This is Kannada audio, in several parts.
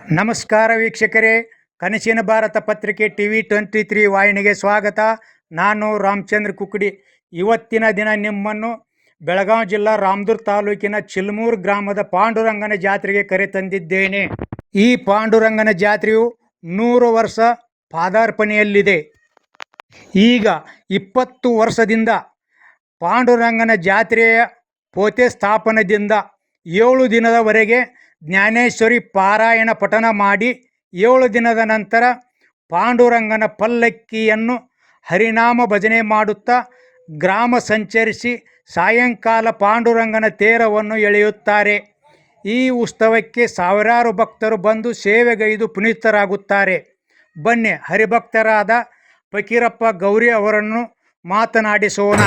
ನಮಸ್ಕಾರ ವೀಕ್ಷಕರೇ. ಕನಸಿನ ಭಾರತ ಪತ್ರಿಕೆ ಟಿ ವಿ ಟ್ವೆಂಟಿ ತ್ರೀ ವಾಹಿನಿಗೆ ಸ್ವಾಗತ. ನಾನು ರಾಮಚಂದ್ರ ಕುಕ್ಕಡಿ. ಇವತ್ತಿನ ದಿನ ನಿಮ್ಮನ್ನು ಬೆಳಗಾವಿ ಜಿಲ್ಲಾ ರಾಮದುರ್ ತಾಲೂಕಿನ ಚಿಲ್ಮೂರು ಗ್ರಾಮದ ಪಾಂಡುರಂಗನ ಜಾತ್ರೆಗೆ ಕರೆತಂದಿದ್ದೇನೆ ಈ ಪಾಂಡುರಂಗನ ಜಾತ್ರೆಯು ನೂರು ವರ್ಷ ಪಾದಾರ್ಪಣೆಯಲ್ಲಿದೆ. ಈಗ ಇಪ್ಪತ್ತು ವರ್ಷದಿಂದ ಪಾಂಡುರಂಗನ ಜಾತ್ರೆಯ ಪೋತೆ ಸ್ಥಾಪನದಿಂದ ಏಳು ದಿನದವರೆಗೆ ಜ್ಞಾನೇಶ್ವರಿ ಪಾರಾಯಣ ಪಠನ ಮಾಡಿ ಏಳು ದಿನದ ನಂತರ ಪಾಂಡುರಂಗನ ಪಲ್ಲಕ್ಕಿಯನ್ನು ಹರಿನಾಮ ಭಜನೆ ಮಾಡುತ್ತಾ ಗ್ರಾಮ ಸಂಚರಿಸಿ ಸಾಯಂಕಾಲ ಪಾಂಡುರಂಗನ ತೇರವನ್ನು ಎಳೆಯುತ್ತಾರೆ. ಈ ಉತ್ಸವಕ್ಕೆ ಸಾವಿರಾರು ಭಕ್ತರು ಬಂದು ಸೇವೆಗೈದು ಪುನೀತರಾಗುತ್ತಾರೆ. ಬನ್ನಿ, ಹರಿಭಕ್ತರಾದ ಫಕೀರಪ್ಪ ಗೌರಿ ಅವರನ್ನು ಮಾತನಾಡಿಸೋಣ.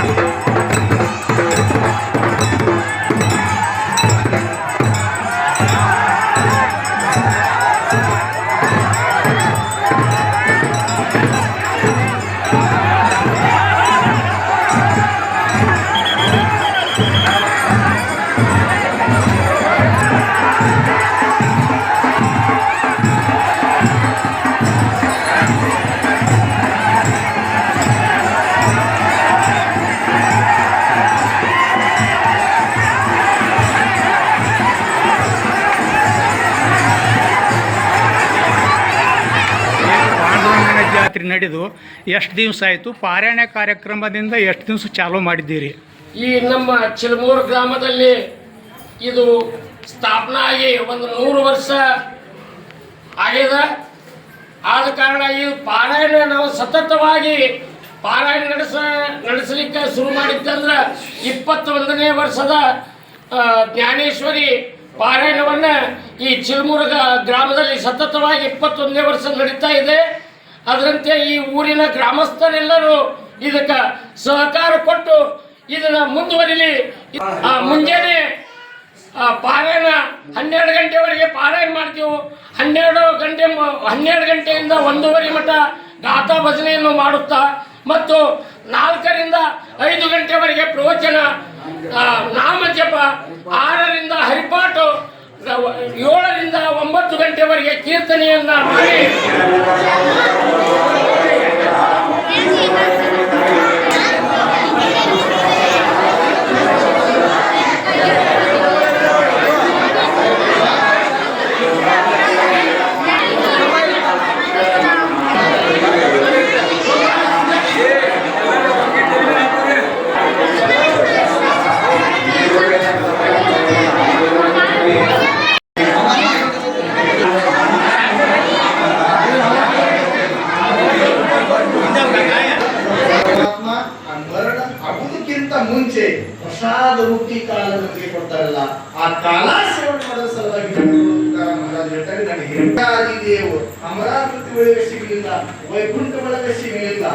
ನಡೆದು ಎಷ್ಟು ದಿವಸ ಆಯಿತು? ಪಾರಾಯಣ ಕಾರ್ಯಕ್ರಮದಿಂದ ಎಷ್ಟು ದಿವಸ ಚಾಲೂ ಮಾಡಿದ್ದೀರಿ? ಈ ನಮ್ಮ ಚಿಲಮೂರು ಗ್ರಾಮದಲ್ಲಿ ಇದು ಸ್ಥಾಪನಾ ಆಗಿ ಒಂದು ನೂರು ವರ್ಷ ಆಗಿದೆ. ಆದ ಕಾರಣ ಈ ಪಾರಾಯಣ ನಾವು ಸತತವಾಗಿ ಪಾರಾಯಣ ನಡೆಸ, ನಡೆಸಲಿಕ್ಕೆ ಶುರು ಮಾಡಿದ್ದಂದ್ರೆ ಇಪ್ಪತ್ತೊಂದನೇ ವರ್ಷದ ಜ್ಞಾನೇಶ್ವರಿ ಪಾರಾಯಣವನ್ನು ಈ ಚಿಲ್ಮುರ್ಗ ಗ್ರಾಮದಲ್ಲಿ ಸತತವಾಗಿ ಇಪ್ಪತ್ತೊಂದನೇ ವರ್ಷ ನಡೀತಾ ಇದೆ. ಅದರಂತೆ ಈ ಊರಿನ ಗ್ರಾಮಸ್ಥರೆಲ್ಲರೂ ಇದಕ್ಕೆ ಸಹಕಾರ ಕೊಟ್ಟು ಇದನ್ನ ಮುಂದುವರಿಲಿ. ಮುಂಜಾನೆ ಪಾರಾಯಣ ಹನ್ನೆರಡು ಗಂಟೆವರೆಗೆ ಪಾರಾಯಣ ಮಾಡ್ತೀವಿ. ಹನ್ನೆರಡು ಗಂಟೆ ಹನ್ನೆರಡು ಗಂಟೆಯಿಂದ ಒಂದೂವರೆ ಮಠ ಗಾಥಾ ಭಜನೆಯನ್ನು ಮಾಡುತ್ತಾ, ಮತ್ತು ನಾಲ್ಕರಿಂದ ಐದು ಗಂಟೆವರೆಗೆ ಪ್ರವಚನ ನಾಮ ಜಪ, ಆರರಿಂದ ಹರಿಪಾಟು ಏಳರಿಂದ ಒಂಬತ್ತು ಗಂಟೆವರೆಗೆ ಕೀರ್ತನೆಯನ್ನ ಮಾಡಿ. ಮುಂಚೆ ಪ್ರಸಾದ ಮುಕ್ತಿ ಕಾಲ ನಮಗೆ ಕೊಡ್ತಾರಲ್ಲ, ಆ ಕಾಲ ಸೇವನೆ ಮಾಡೋ ಸಲುವಾಗಿ ಮಹಾರಾಜ್ ಅಮರಾವತಿ ಒಳಗೆ ಸಿಗಲಿಲ್ಲ ವೈಕುಂಠ ಸಿಗಲಿಲ್ಲ